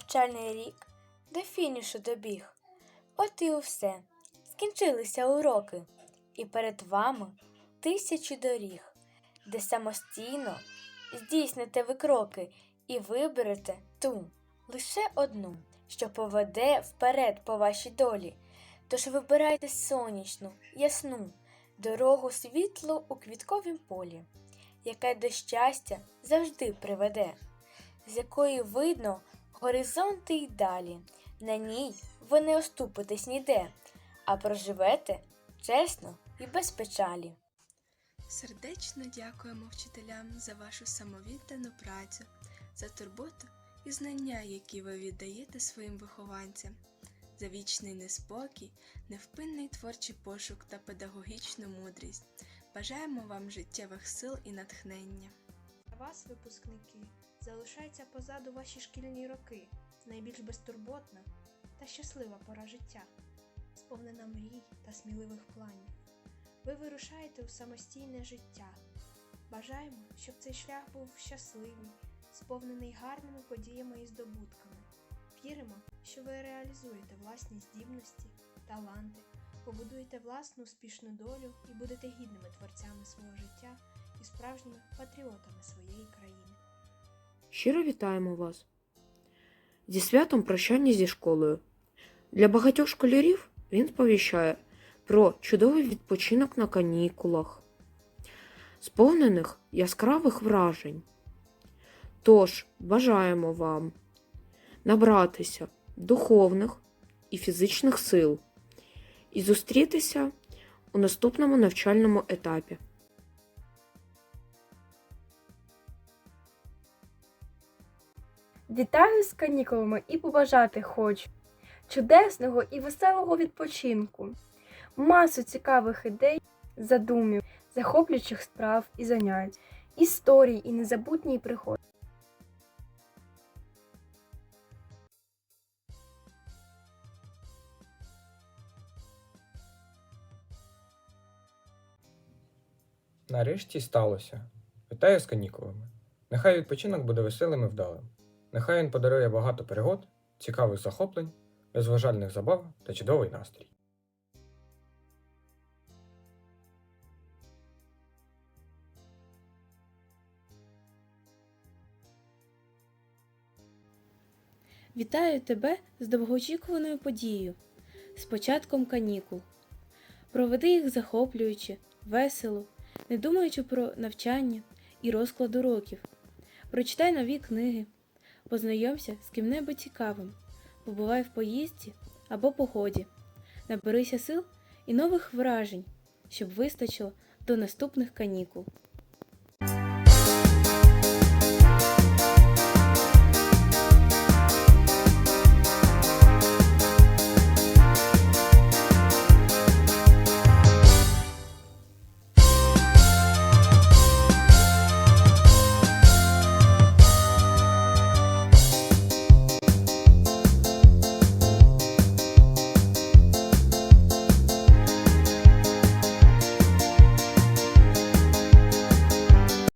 навчальний рік до фінішу добіг. От і усе. Скінчилися уроки, і перед вами тисячі доріг, де самостійно здійсните ви кроки і виберете ту, лише одну, що поведе вперед по вашій долі. Тож вибирайте сонячну, ясну дорогу світлу у квітковім полі, яка до щастя завжди приведе, з якої видно горизонти й далі. На ній ви не оступитесь ніде, а проживете чесно і без печалі. Сердечно дякуємо вчителям за вашу самовіддану працю, за турботу і знання, які ви віддаєте своїм вихованцям, за вічний неспокій, невпинний творчий пошук та педагогічну мудрість. Бажаємо вам життєвих сил і натхнення. Для вас, випускники, залишаються позаду ваші шкільні роки, найбільш безтурботна та щаслива пора життя, сповнена мрій та сміливих планів. Ви вирушаєте у самостійне життя. Бажаємо, щоб цей шлях був щасливий, сповнений гарними подіями і здобутками. Віримо, що ви реалізуєте власні здібності, таланти, побудуєте власну успішну долю і будете гідними творцями свого життя і справжніми патріотами своєї країни. Щиро вітаємо вас зі святом прощання зі школою. Для багатьох школярів він сповіщає про чудовий відпочинок на канікулах, сповнених яскравих вражень. Тож бажаємо вам набратися духовних і фізичних сил і зустрітися у наступному навчальному етапі. Вітаю з канікулами і побажати хочу чудесного і веселого відпочинку, масу цікавих ідей, задумів, захоплюючих справ і занять, історій і незабутній пригод. Нарешті сталося. Вітаю з канікулами. Нехай відпочинок буде веселим і вдалим. Нехай він подарує багато пригод, цікавих захоплень, розважальних забав та чудовий настрій. Вітаю тебе з довгоочікуваною подією, з початком канікул. Проведи їх захоплюючи, весело, не думаючи про навчання і розклад уроків. Прочитай нові книги, познайомся з ким-небудь цікавим, побувай в поїзді або поході, наберися сил і нових вражень, щоб вистачило до наступних канікул.